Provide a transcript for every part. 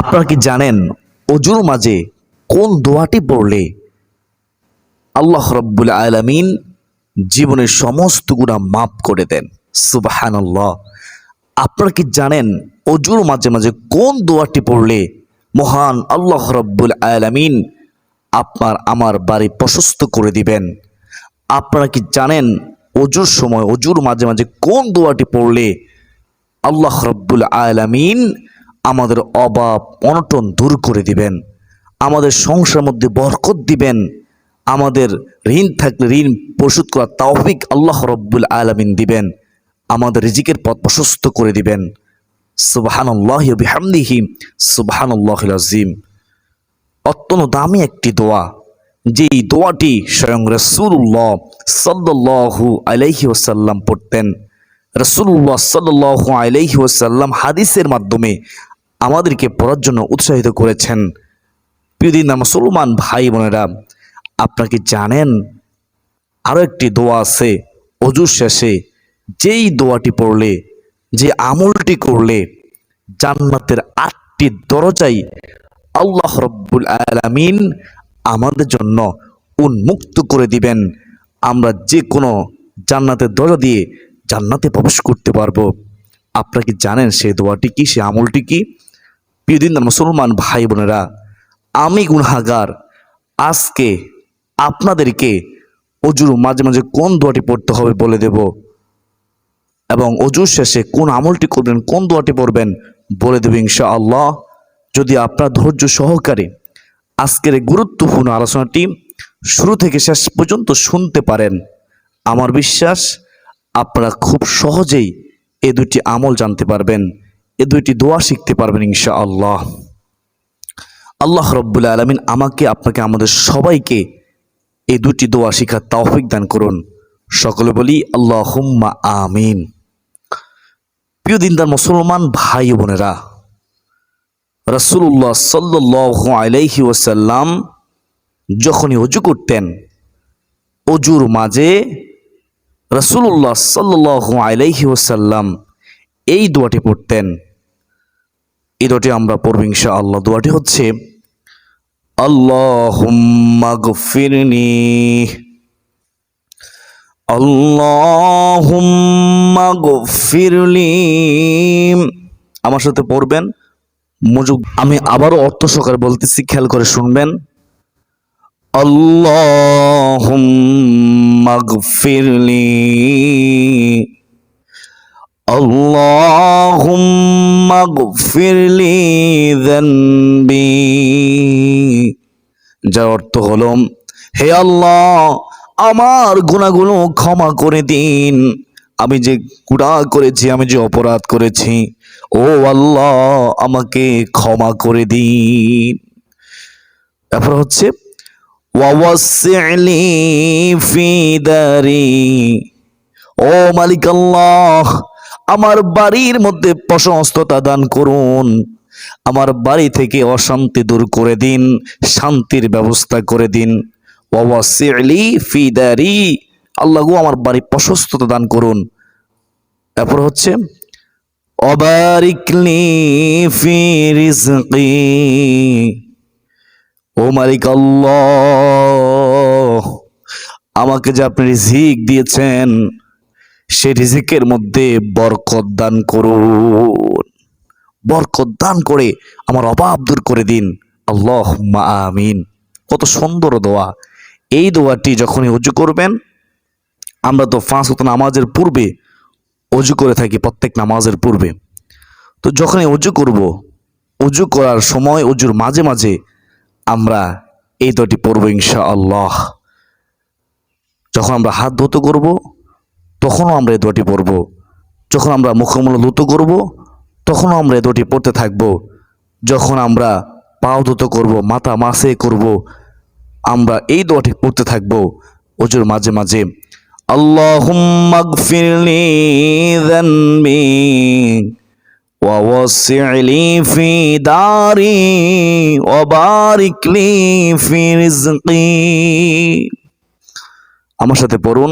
আপনারা কি জানেন অজুর মাঝে কোন দোয়াটি পড়লে আল্লাহ রব্বুল আলামিন জীবনের সমস্ত গুণা মাফ করে দেন? সুবাহানাল্লাহ। আপনারা কি জানেন অজুর মাঝে মাঝে কোন দোয়াটি পড়লে মহান আল্লাহ রব্বুল আলামিন আপনার আমার বাড়ি প্রশস্ত করে দিবেন? আপনারা কি জানেন অজুর সময়, অজুর মাঝে মাঝে কোন দোয়াটি পড়লে আল্লাহ রব্বুল আলামিন আমাদের অভাব, অনটন দূর করে দিবেন। আমাদের সংসার মধ্যে বরকত দিবেন। আমাদের ঋণ থাকলে ঋণ পরিশোধ করা তৌফিক আল্লাহ রব্বুল আলামিন দিবেন। আমাদের রিজিকের পথ প্রশস্ত করে দিবেন। সুবহানাল্লাহ বিহামদিহি, সুবহানাল্লাহিল আজিম অত্যন্ত দামি একটি দোয়া, যেই দোয়াটি স্বয়ং রসুল্লাহ সাল্লাহু আলাইহি ওসাল্লাম পড়তেন। রসুল্লাহ সাল্লাহু আলাইহি ওসাল্লাম হাদিসের মাধ্যমে আমাদেরকে পড়ার জন্য উৎসাহিত করেছেন। প্রিয়দিন মুসলমান ভাই বোনেরা, আপনারা কি জানেন? আরও একটি দোয়া আছে, অজুর শেষে। যেই দোয়াটি পড়লে, যে আমলটি করলে, জান্নাতের আটটি দরজাই আল্লাহ রব্বুল আলামিন আমাদের জন্য উন্মুক্ত করে দিবেন। আমরা যে কোনো জান্নাতের দরজা দিয়ে জান্নাতে প্রবেশ করতে পারব। আপনারা কি জানেন সেই দোয়াটি কি সে আমলটি কি? প্রিয়দিন মুসলমান ভাই বোনেরা, আমি গুনাগার আজকে আপনাদেরকে অজুর মাঝে মাঝে কোন দোয়াটি পড়তে হবে বলে দেব এবং অজুর শেষে কোন আমলটি করবেন, কোন দোয়াটি পড়বেন বলে দেব ইনশা আল্লাহ যদি আপনার ধৈর্য সহকারে আজকের এই গুরুত্বপূর্ণ আলোচনাটি শুরু থেকে শেষ পর্যন্ত শুনতে পারেন, আমার বিশ্বাস আপনারা খুব সহজেই এ দুটি আমল জানতে পারবেন। এ দুইটি দোয়া শিখতে পারবেন ইনশা আল্লাহ আল্লাহ রব্বুল আলমিন আমাকে, আপনাকে, আমাদের সবাইকে এই দুটি দোয়া শিখার তাওফিক দান করুন। সকলে বলি আল্লাহ হুম্মা আমিন। প্রিয় দিনদার মুসলমান ভাই বোনেরা রসুল্লাহ সাল্লাহ আলাইহি ওসাল্লাম যখনই অজু করতেন, অজুর মাঝে রসুল্লাহ সাল্লাহ আলাইহি ওসাল্লাম এই দোয়াটি পড়তেন এই দোয়াটি আমরা পড়ব আল্লাহ দোয়াটি হচ্ছে, আল্লাহুম্মা আমার সাথে পড়বেন। মজুগ আমি আবারও অর্থ সহকারে বলতেছি, খেয়াল করে শুনবেন। আল্লাহ আল্লাহুম্মা গফিরলি। اللهم اغفر لي ذنبي যার অর্থ হলো হে আল্লাহ আমার গুণাগুলো ক্ষমা করে দিন আমি যে গুণা করেছি আমি যে অপরাধ করেছি ও আল্লাহ আমাকে ক্ষমা করে দিন তারপর হচ্ছে ওয়াওয়াসি'লি ফি দারি ও মালিক আল্লাহ আমার বাড়ির মধ্যে প্রশস্ততা দান করুন। আমার বাড়ি থেকে অশান্তি দূর করে দিন, শান্তির ব্যবস্থা করে দিন। ওয়াসি'লি ফি দারি, আল্লাহ আমার বাড়ি প্রশস্ততা দান করুন। তারপর হচ্ছে অবারিকলি ফি ও মালিক আল্লাহ, আমাকে যে আপনি রিজিক দিয়েছেন সে রিজিকের মধ্যে বরকত দান করুন। বরকত দান করে আমার অভাব দূর করে দিন। আল্লাহ আমিন। কত সুন্দর দোয়া। এই দোয়াটি যখনই উজু করবেন, আমরা তো ফাঁস হতো নামাজের পূর্বে অজু করে থাকি, প্রত্যেক নামাজের পূর্বে। তো যখনই অজু করব অজু করার সময় অজুর মাঝে মাঝে আমরা এই দোয়াটি পড়ব ইনশা আল্লাহ যখন আমরা হাত ধুতো করব তখনও আমরা এই দোয়াটি পড়ব যখন আমরা মুখমূল ধুতো করব তখনও আমরা এই দোয়াটি পড়তে থাকব যখন আমরা পাও ধুতো করব মাথা মাসে করব আমরা এই দোয়াটি পড়তে থাকব অজুর মাঝে মাঝে اللهم اغفر لي ذنبي ووسع لي في داري وبارك لي في رزقي আমার সাথে পড়ুন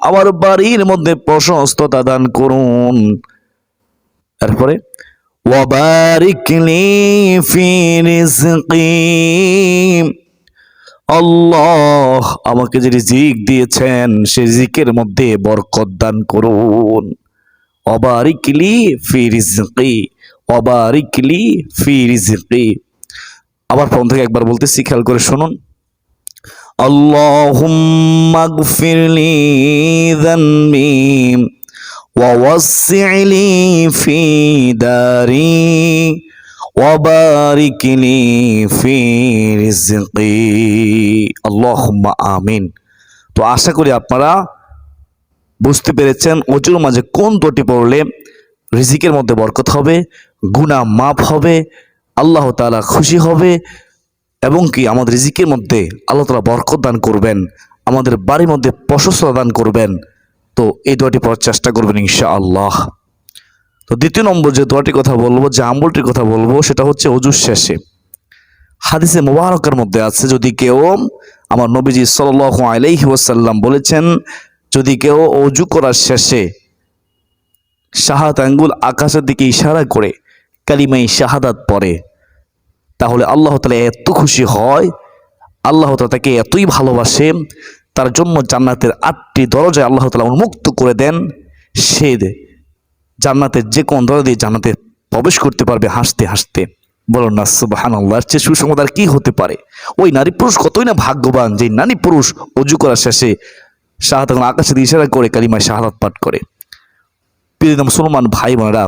আমার বাড়ির মধ্যে প্রশস্ততা দান করুন। তারপরে আল্লাহ আমাকে যে রিজিক দিয়েছেন, সে রিজিকের মধ্যে বরকত দান করুন। অবারিকলি ফি অবারিকলি ফি আবার ফোন থেকে একবার বলতেছি, খেয়াল করে শুনুন। اللهم اغفر لي ذنبي ووسع لي في داري وبارك لي في رزقي اللهم آمين তো আশা করি আপনারা বুঝতে পেরেছেন অজুর মাঝে কোন দোটি পড়লে রিজিকের মধ্যে বরকত হবে গুণা মাপ হবে আল্লাহ তাআলা খুশি হবে এবং কি আমাদের রিজিকের মধ্যে আল্লাহ তালা বরকত দান করবেন, আমাদের বাড়ির মধ্যে প্রশস্ততা দান করবেন। তো এই দোয়াটি পড়ার চেষ্টা করবেন ইনশা আল্লাহ তো দ্বিতীয় নম্বর যে দোয়াটির কথা বলব, যে আমলটির কথা বলব, সেটা হচ্ছে অজুর শেষে। হাদিসে মোবারকের মধ্যে আছে, যদি কেউ আমার নবীজি সাল আলাইহি ওয়াসাল্লাম বলেছেন, যদি কেউ অজু করার শেষে শাহাদ আঙ্গুল আকাশের দিকে ইশারা করে কালিমাই শাহাদাত পড়ে তাহলে আল্লাহ তালা এত খুশি হয়, আল্লাহ তালা তাকে এতই ভালোবাসে, তার জন্য জান্নাতের আটটি দরজায় আল্লাহ তালা উন্মুক্ত করে দেন। সে জান্নাতের যে কোন দরজা দিয়ে জান্নাতে প্রবেশ করতে পারবে হাসতে হাসতে। বলুন না সুবাহান আল্লাহর চেয়ে সুসংবাদ আর কি হতে পারে? ওই নারী পুরুষ কতই না ভাগ্যবান যে নারী পুরুষ অজু করার শেষে শাহাদ আকাশে ইশারা করে, কালিমায় শাহাদাত পাঠ করে। প্রিয় মুসলমান ভাই বোনেরা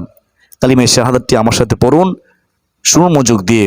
কালিমায় শাহাদাতটি আমার সাথে পড়ুন মনোযোগ দিয়ে।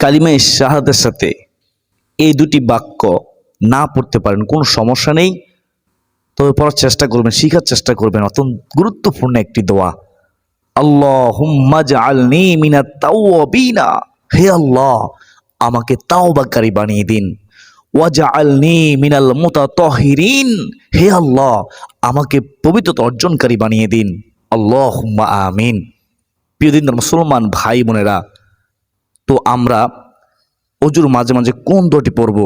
কালিমায় শাহাদের সাথে এই দুটি বাক্য না পড়তে পারেন, কোনো সমস্যা নেই। তবে পড়ার চেষ্টা করবেন, শিখার চেষ্টা করবেন। অত্যন্ত গুরুত্বপূর্ণ একটি দোয়া। আল্লাহ আলনি মিনা তাওয়াবিনা। হে আল্লাহ, আমাকে তাওবাকারী বানিয়ে দিন। ওয়াজা আলনি মিনাল মোতা তহিরিন হে আল্লাহ, আমাকে পবিত্রতা অর্জনকারী বানিয়ে দিন। আল্লাহ আমিন। প্রিয় দিন মুসলমান ভাই বোনেরা তো আমরা অজুর মাঝে মাঝে কোন দোয়াটি পড়ব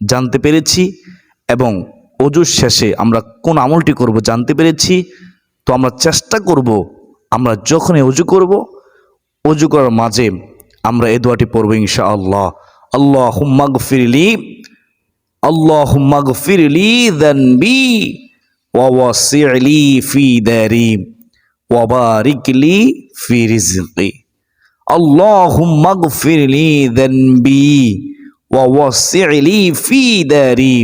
জানতে পেরেছি এবং অজুর শেষে আমরা কোন আমলটি করব জানতে পেরেছি, তো আমরা চেষ্টা করব আমরা যখনই অজু করব, অজু করার মাঝে আমরা এ দোয়াটি পড়ব ইনশা আল্লাহ আল্লাহ হুম্মাগ ফিরলি আল্লাহ হুম্মাগ ফিরলি দেন বি ওয়াসিলি ফি দারি ওয়াবারিকলি ফি রিজকি। اللهم اغفر لي ذنبي ووسع لي في داري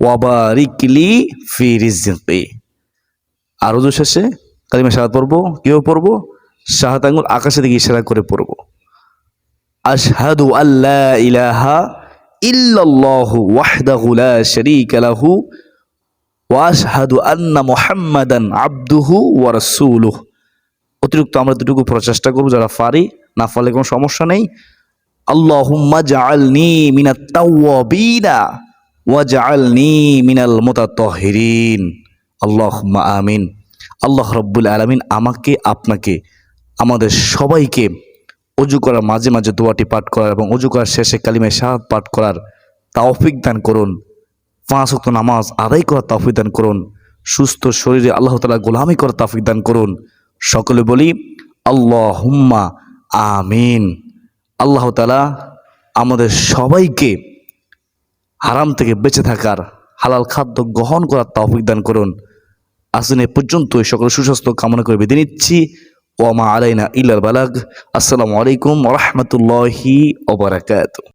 وبارك لي في رزقي আর উজু শেষে কালিমা শাহাদ পড়বো কেউ পড়বো শাহাদ আঙ্গুল আকাশে দিকে ইশারা করে পড়বো আশহাদু আল্লা ইলাহা ইল্লাল্লাহু ওয়াহদাহু লা শারীকা লাহু ওয়া আশহাদু আন্না মুহাম্মাদান আবদুহু ওয়া রাসূলুহু অতিরিক্ত আমরা দুটুকু প্রচেষ্টা করবো যারা পারি না ফলে কোনো সমস্যা নেই। আল্লাহুম্মা জাআলনি মিনাত তাওয়াবিনা ওয়া জাআলনি মিনাল মুতাতাহহিরিন আল্লাহুম্মা আমিন। আল্লাহ রব্বুল আলামিন আমাকে, আপনাকে, আমাদের সবাইকে অজু করার মাঝে মাঝে দোয়াটি পাঠ করার এবং অজু করার শেষে কালিমে শাহাদ পাঠ করার তাওফিক দান করুন। পাঁচ ওয়াক্ত নামাজ আদায় করার তাওফিক দান করুন। সুস্থ শরীরে আল্লাহ তালা গোলামি করার তাওফিক দান করুন। সকলে বলি আল্লাহ হুম্মা আমিন। আল্লাহ তালা আমাদের সবাইকে হারাম থেকে বেঁচে থাকার হালাল খাদ্য গ্রহণ করার তৌফিক দান করুন। আসুন এ পর্যন্ত সকল সুস্বাস্থ্য কামনা করে বেঁধে নিচ্ছি। ওমা আলাইনা ইল্লাল বালাগ। আসসালামু আলাইকুম রহমতুল্লাহি ওবরাকাত